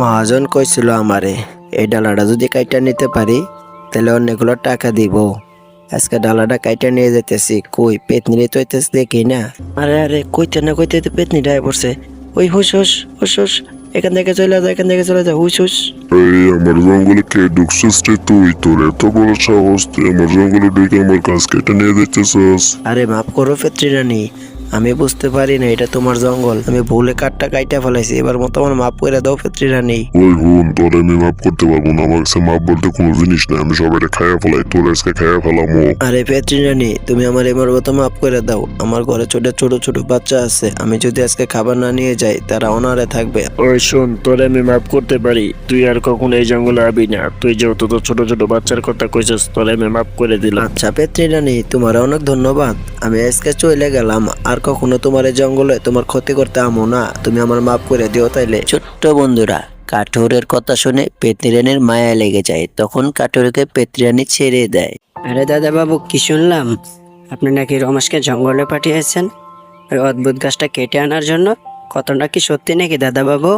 মহাজন কইছিল আমারে এই ডালাটা যদি কাইটা নিতে পারি তাহলে অনেকগুলো টাকা দিব। আজকে ডালাটা কাইটা নিয়ে যেতেছি কই পেতনি তো দেখি না। আরে আরে কইতে না কইতে তো পেতনি ডায় পড়ছে। ওই হুস হুস হুস হুস এখান থেকে চলে যা এখান থেকে চলে যা হুস হুস এই আমার জঙ্গলে কে ঢুকছিস রে তুই? তোর এত বড় সাহস তুই আমার জঙ্গলে ঢুকে আমার কাজ কেটে নিয়ে যেতেছস আরে মাফ করো পেত্রী রানী। আমি বুঝতে পারি না এটা তোমার জঙ্গল। আমি ভুলে কাঠটা কাইটা ফেলাইছি এবার মতো আমার মাফ করে দাও পেত্রী রানী ওই হুন তোর আমি মাপ করতে পারব না আমার কাছে মাপ বলতে কোনো জিনিস না আমি সবাই খাইয়া ফেলাই তোর আজকে খাইয়া ফেলামো। আরে পেত্রী রানী তুমি আমার এবার মতো মাফ করে দাও। আমার ঘরে ছোট ছোট ছোট বাচ্চা আছে আমি যদি আজকে খাবার না নিয়ে যাই তারা অনারে থাকবে। ওই শোন তোরে আমি মাফ করতে পারি তুই আর কখনো এই জঙ্গলে আবি না। তুই যেহেতু তোর ছোট ছোট বাচ্চার কথা কইছিস তোরে আমি মাফ করে দিলাম। আচ্ছা পেত্রী রানী তোমার অনেক ধন্যবাদ। আমি আজকে চলে গেলাম আর কখনো তোমার এই জঙ্গলে তোমার ক্ষতি করতে আমো না। তুমি আমার মাফ করে দিও তাইলে। ছোট্ট বন্ধুরা কাঠুরের কথা শুনে পেত্রিরানির মায়া লেগে যায়। তখন কাঠুরকে পেত্রিরানি ছেড়ে দেয়। আরে দাদা বাবু কি শুনলাম? আপনি নাকি রমেশকে জঙ্গলে পাঠিয়েছেন? ওই অদ্ভুত গাছটা কেটে আনার জন্য? কতটা কি সত্যি নাকি দাদা বাবু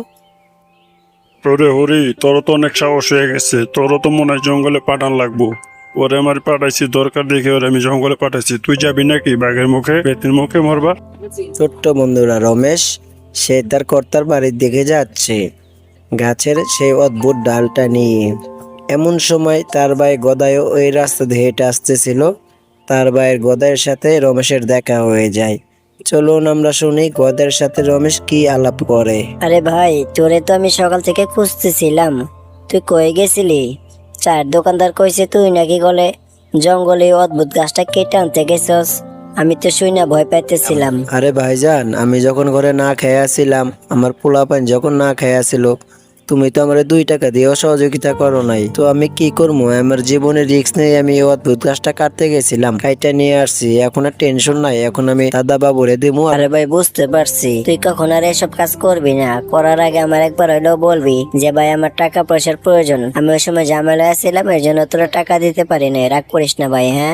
ওরে হরি তোর তো অনেক সাহস হয়ে গেছে। তোরও তো মনে হয় জঙ্গলে পাঠান লাগবো। ওরে আমার পাঠাইছি দরকার দেখে ওরে আমি জঙ্গলে পাঠাইছি। তুই যাবি নাকি বাঘের মুখে? পেতির মুখে মরবা। ছোট্ট বন্ধুরা রমেশ সে তার কর্তার বাড়ির দিকে যাচ্ছে। গাছের সেই অদ্ভুত ডালটা নিয়ে। এমন সময় তার ভাই গদায়ও ওই রাস্তা দিয়ে হেঁটে আসতেছিল। তার ভাইয়ের গদায়ের সাথে রমেশের দেখা হয়ে যায়। চলুন আমরা শুনি গদের সাথে রমেশ কি আলাপ করে। আরে ভাই তোরে তো আমি সকাল থেকে খুঁজতেছিলাম। তুই কয়ে গেছিলি? চার দোকানদার কইছে, তুই নাকি গলে জঙ্গলে অদ্ভুত গাছটা কেটে আনতে গেছস? আমি তো শুই না, ভয় পাইতেছিলাম। আরে ভাইজান, আমি যখন ঘরে না খেয়ে আসছিলাম আমার পোলাপান যখন না খেয়ে আসছিল তুমি তো আমার দুই টাকা দিয়েও সহযোগিতা করো নাই। তো আমি কি করব আমার জীবনে রিস্ক নেই, আমি এই অদ্ভুত গাছটা কাটতে গেছিলাম। কাইটা নিয়ে আসছি, এখন আর টেনশন নাই, এখন আমি দাদা বাবুরে দিমু। আর ভাই, বুঝতে পারছি। তুই কখন আর এসব কাজ করবি না? করার আগে আমার একবার হইলেও বলবি যে, ভাই, আমার টাকা পয়সার প্রয়োজন। আমি ওই সময় ঝামেলায় ছিলাম, এর জন্য তোরা টাকা দিতে পারি না রাগ করিস না ভাই হ্যাঁ?